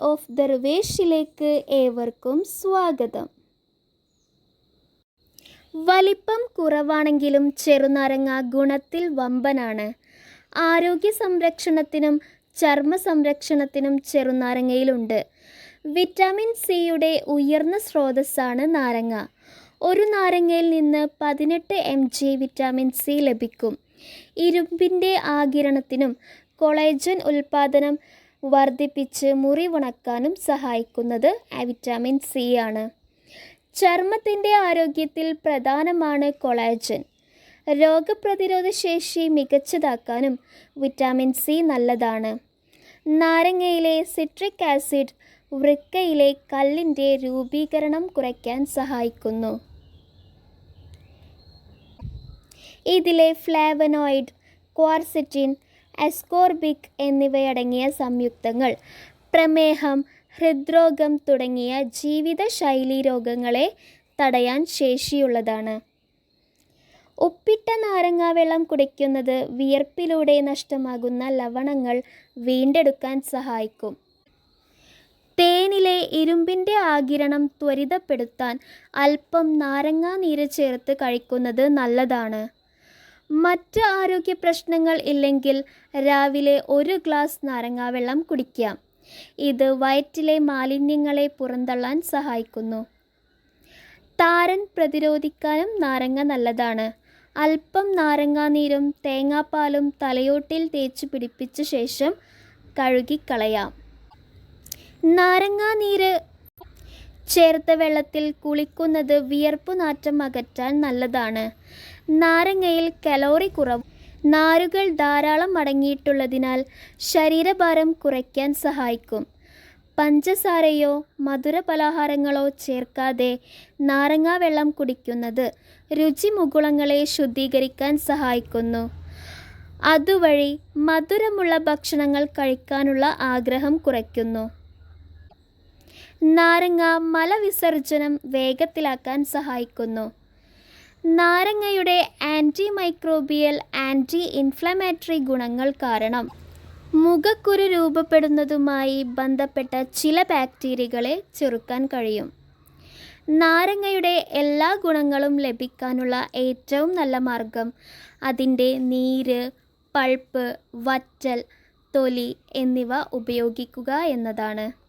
Of ദർവേഷിലേക്ക് ഏവർക്കും സ്വാഗതം. വലിപ്പം കുറവാണെങ്കിലും ചെറുനാരങ്ങ ഗുണത്തിൽ വമ്പനാണ്. ആരോഗ്യ സംരക്ഷണത്തിനും ചർമ്മ സംരക്ഷണത്തിനും ചെറുനാരങ്ങയിലുണ്ട്. വിറ്റാമിൻ സിയുടെ ഉയർന്ന സ്രോതസ്സാണ് നാരങ്ങ. ഒരു നാരങ്ങയിൽ നിന്ന് പതിനെട്ട് എം ജി വിറ്റാമിൻ സി ലഭിക്കും. ഇരുമ്പിന്റെ ആകിരണത്തിനും കൊളേജൻ ഉൽപ്പാദനം വർദ്ധിപ്പിച്ച് മുറിവുണക്കാനും സഹായിക്കുന്നത് വിറ്റാമിൻ സി ആണ്. ചർമ്മത്തിന്റെ ആരോഗ്യത്തിൽ പ്രധാനമാണ് കൊളാജൻ. രോഗപ്രതിരോധ ശേഷി മികച്ചതാക്കാനും വിറ്റാമിൻ സി നല്ലതാണ്. നാരങ്ങയിലെ സിട്രിക് ആസിഡ് വൃക്കയിലെ കല്ലിന്റെ രൂപീകരണം കുറയ്ക്കാൻ സഹായിക്കുന്നു. ഇതിലെ ഫ്ലാവനോയിഡ് ക്വാർസിറ്റിൻ എസ്കോർബിക് എന്നിവയടങ്ങിയ സംയുക്തങ്ങൾ പ്രമേഹം ഹൃദ്രോഗം തുടങ്ങിയ ജീവിതശൈലീ രോഗങ്ങളെ തടയാൻ ശേഷിയുള്ളതാണ്. ഉപ്പിട്ട നാരങ്ങാവെള്ളം കുടിക്കുന്നത് വിയർപ്പിലൂടെ നഷ്ടമാകുന്ന ലവണങ്ങൾ വീണ്ടെടുക്കാൻ സഹായിക്കും. തേനിലെ ഇരുമ്പിന്റെ ആകിരണം ത്വരിതപ്പെടുത്താൻ അല്പം നാരങ്ങാ നീര് ചേർത്ത് കഴിക്കുന്നത് നല്ലതാണ്. മറ്റ് ആരോഗ്യ പ്രശ്നങ്ങൾ ഇല്ലെങ്കിൽ രാവിലെ ഒരു ഗ്ലാസ് നാരങ്ങാവെള്ളം കുടിക്കാം ഇത് വയറ്റിലെ മാലിന്യങ്ങളെ പുറന്തള്ളാൻ സഹായിക്കുന്നു. താരൻ പ്രതിരോധിക്കാനും നാരങ്ങ നല്ലതാണ്. അല്പം നാരങ്ങാനീരും തേങ്ങാപ്പാലും തലയോട്ടിൽ തേച്ച് പിടിപ്പിച്ച ശേഷം കഴുകിക്കളയാം. നാരങ്ങാനീര് ചേർത്ത വെള്ളത്തിൽ കുളിക്കുന്നത് വിയർപ്പ് നാറ്റം അകറ്റാൻ നല്ലതാണ്. നാരങ്ങയിൽ കലോറി കുറവ് നാരുകൾ ധാരാളം അടങ്ങിയിട്ടുള്ളതിനാൽ ശരീരഭാരം കുറയ്ക്കാൻ സഹായിക്കും. പഞ്ചസാരയോ മധുര പലഹാരങ്ങളോ ചേർക്കാതെ നാരങ്ങാ വെള്ളം കുടിക്കുന്നത് രുചിമുകുളങ്ങളെ ശുദ്ധീകരിക്കാൻ സഹായിക്കുന്നു. അതുവഴി മധുരമുള്ള ഭക്ഷണങ്ങൾ കഴിക്കാനുള്ള ആഗ്രഹം കുറയ്ക്കുന്നു. നാരങ്ങ മലവിസർജനം വേഗത്തിലാക്കാൻ സഹായിക്കുന്നു. നാരങ്ങയുടെ ആന്റി മൈക്രോബിയൽ ആന്റി ഇൻഫ്ലമേറ്ററി ഗുണങ്ങൾ കാരണം മുഖക്കുരു രൂപപ്പെടുന്നതുമായി ബന്ധപ്പെട്ട ചില ബാക്ടീരിയകളെ ചെറുക്കാൻ കഴിയും. നാരങ്ങയുടെ എല്ലാ ഗുണങ്ങളും ലഭിക്കാനുള്ള ഏറ്റവും നല്ല മാർഗം അതിന്റെ നീര് പൾപ്പ് വറ്റൽ തൊലി എന്നിവ ഉപയോഗിക്കുക എന്നതാണ്.